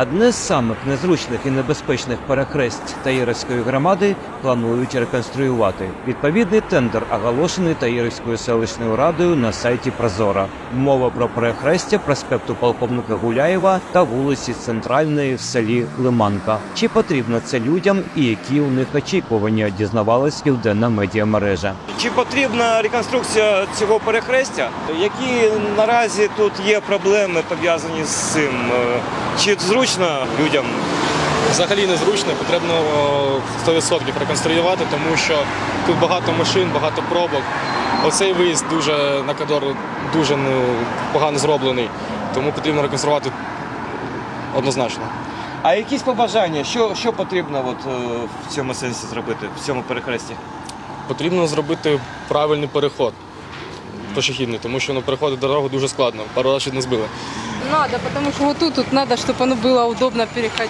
Одне з самих незручних і небезпечних перехресть Таїровської громади планують реконструювати. Відповідний тендер оголошений Таїровською селищною радою на сайті Прозора. Мова про перехрестя проспекту полковника Гуляєва та вулиці Центральної в селі Лиманка. Чи потрібно це людям і які у них очікування дізнавалась південна медіамережа? Чи потрібна реконструкція цього перехрестя? Які наразі тут є проблеми пов'язані з цим? Чи зручно людям? Взагалі незручно, потрібно 100% реконструювати, тому що тут багато машин, багато пробок. Оцей виїзд дуже на Кадор дуже ну, погано зроблений, тому потрібно реконструювати однозначно. А якісь побажання? Що, що потрібно от, е, в цьому сенсі зробити, в цьому перехресті? Потрібно зробити правильний переход пішохідний, тому що ну, переходити дорогу дуже складно. Пару разів не збили. Надо, потому что вот тут, тут надо, чтобы оно было удобно переходить.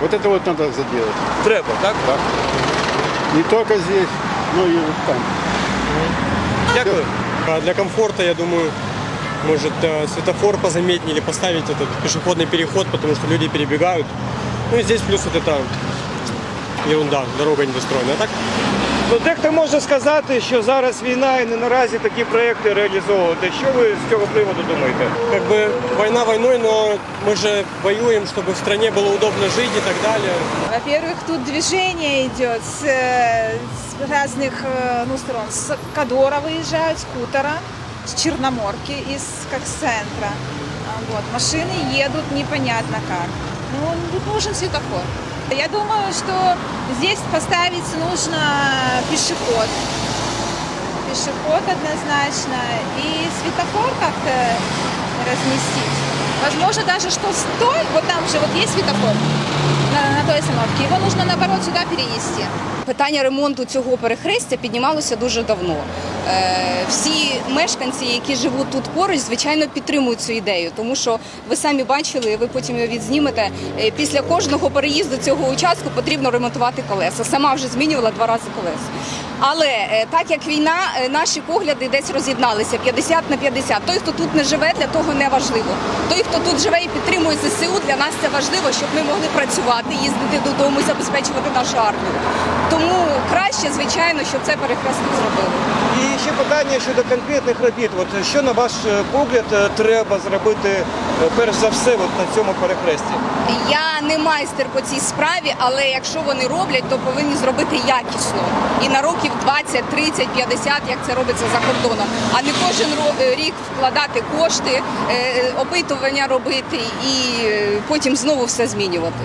Вот это вот надо заделать. Треба, так? Не только здесь, но и вот там. Дякую. А Для комфорта, я думаю, может э, светофор позаметнее или поставить этот пешеходный переход, потому что люди перебегают. Ну и здесь плюс вот это ерунда, дорога недостроена. А так Ну, дехто може сказати, що зараз війна і не наразі такі проекти реалізовувати. Що ви з цього приводу думаєте? как бы война войной, но мы же воюем, чтобы в стране было удобно жить и так далее. Во-первых, тут движение идет с, э, с разных э, ну, сторон. С Кадора выезжают, с Хутора, с Черноморки, из как с центра. А, Вот. Машины едут непонятно как. Ну, тут нужен светофор. Я думаю, что здесь поставить нужно пешеход. Пешеход однозначно. И светофор как-то разместить. Возможно, даже что стой, вот там же вот есть светофор на, на той остановці. Його потрібно, наоборот сюди перенести. Питання ремонту цього перехрестя піднімалося дуже давно. Е, Всі мешканці, які живуть тут поруч, звичайно, підтримують цю ідею, тому що ви самі бачили, ви потім його відзнімете. е, Після кожного переїзду цього участку потрібно ремонтувати колеса. Сама вже змінювала два рази колеса. Але е, так як війна, е, наші погляди десь роз'єдналися 50 на 50. Той, хто тут не живе, для того не важливо. Той, хто тут живе і підтримує ЗСУ, для нас це важливо, щоб ми могли працювати, їздити додому, і забезпечувати нашу армію. Тому краще, звичайно, щоб це перехресток зробили. І ще питання щодо конкретних робіт. От що на ваш е, погляд треба зробити перш за все от на цьому перехресті? Я не майстер по цій справі, але якщо вони роблять, то повинні зробити якісно і на років 20, 30, 50, як це робиться за кордоном, а не кожен рік вкладати кошти, е, опитування робити і е, потім знову все змінювати.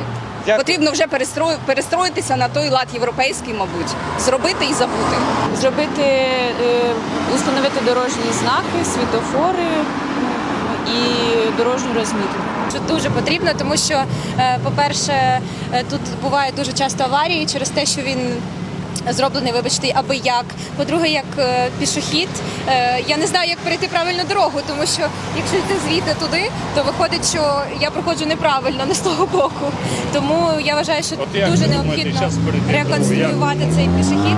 Дякую. Потрібно вже перестрою- перестроїтися на той лад європейський, мабуть, зробити і забути. зробити, е, установити дорожні знаки, світофори і дорожню розмітку. Що дуже потрібно, тому що, е, по-перше, е, тут бувають дуже часто аварії через те, що він. Зроблений, вибачте, аби як. По-друге, як е, пішохід, е, я не знаю, як перейти правильну дорогу, тому що якщо йти звідти туди, то виходить, що я проходжу неправильно, не з того боку. Тому я вважаю, що дуже необхідно реконструювати цей пішохід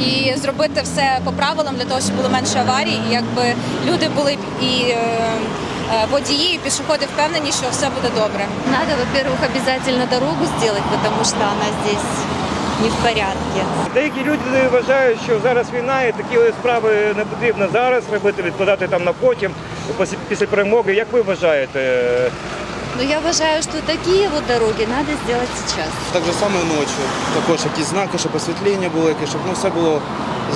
і зробити все по правилам для того, щоб було менше аварій, і якби люди були б і е, водії, і пішоходи впевнені, що все буде добре. Надо, во-первых, обязательно дорогу сделать, потому что она здесь не в порядке. Деякі люди вважають, що зараз війна і такі справи не потрібно зараз робити, відкладати там на потім, після- перемоги. Як ви вважаєте? Но я вважаю, что такие вот дороги надо сделать сейчас. Так же саме ночі. Також якісь знаки, щоб освітлення було, яке, щоб ну, все було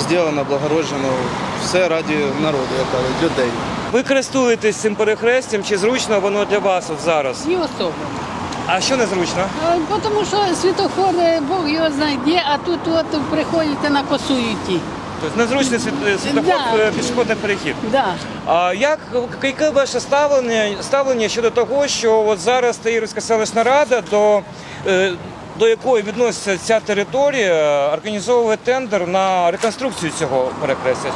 зроблено, благороджено. Все раді народу, як кажуть, людей. Ви користуєтесь цим перехрестям, чи зручно воно для вас от зараз? И особо. А що незручно? Потому что светофор, э, Бог его знает где, а тут вот приходите на косу идти. Тобто незручний світ- світлофор, Да. е, пішохідний перехід. Да. А як яке ваше ставлення ставлення щодо того, що от зараз Таїрська селищна рада до, е, до якої відноситься ця територія, організовує тендер на реконструкцію цього перехрестя?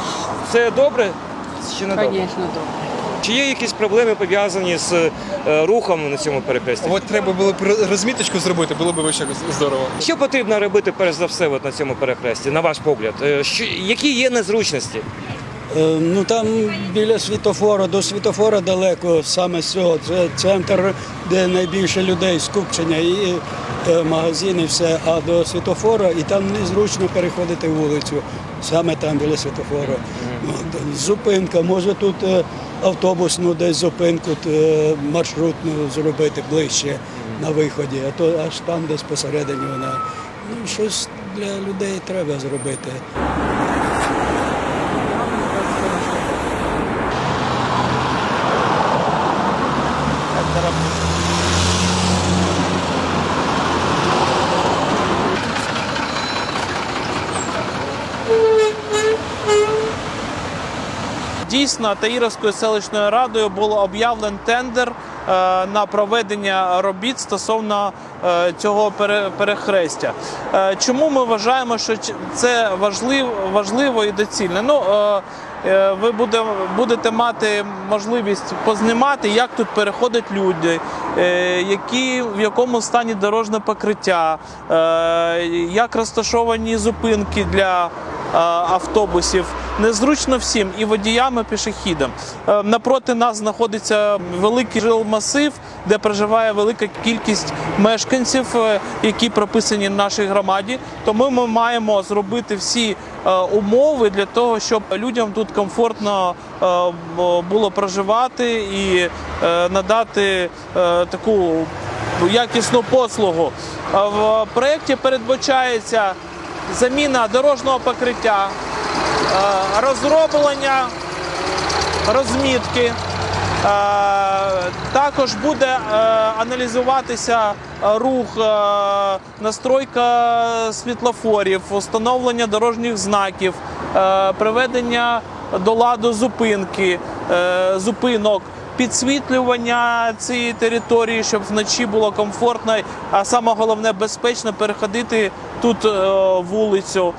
Це добре чи не добре? Конечно, добре. Чи є якісь проблеми пов'язані з е, рухом на цьому перехресті? От треба було б розміточку зробити, було б ще здорово. Що потрібно робити перш за все от на цьому перехресті, на ваш погляд? Е, Що, які є незручності? Е, Ну там біля світофора, до світофора далеко, саме з цього. Це центр, де найбільше людей, скупчення і е, магазини, все. А до світофора і там незручно переходити вулицю, саме там біля світофора. Зупинка, може тут е, автобусну десь зупинку е, маршрутну зробити ближче на виході, а то аж там десь посередині вона. Ну, щось для людей треба зробити. Дійсно, Таїровською селищною радою було об'явлен тендер е, на проведення робіт стосовно е, цього пере- перехрестя. Е, Чому ми вважаємо, що це важливо, і доцільно? Ну, ви буде, будете мати можливість познімати, як тут переходять люди, які, в якому стані дорожне покриття, як розташовані зупинки для автобусів. Незручно всім і водіям, і пішохідам. Е, Напроти нас знаходиться великий жилмасив, де проживає велика кількість мешканців, е, які прописані в нашій громаді. Тому ми маємо зробити всі е, умови для того, щоб людям тут комфортно було проживати і надати таку якісну послугу. В проєкті передбачається заміна дорожнього покриття, розроблення розмітки. Е, Також буде е, аналізуватися е, рух, е, настройка світлофорів, встановлення дорожніх знаків, е, приведення до ладу зупинки, е, зупинок. Підсвітлювання цієї території, щоб вночі було комфортно, а саме головне безпечно переходити тут е, вулицю.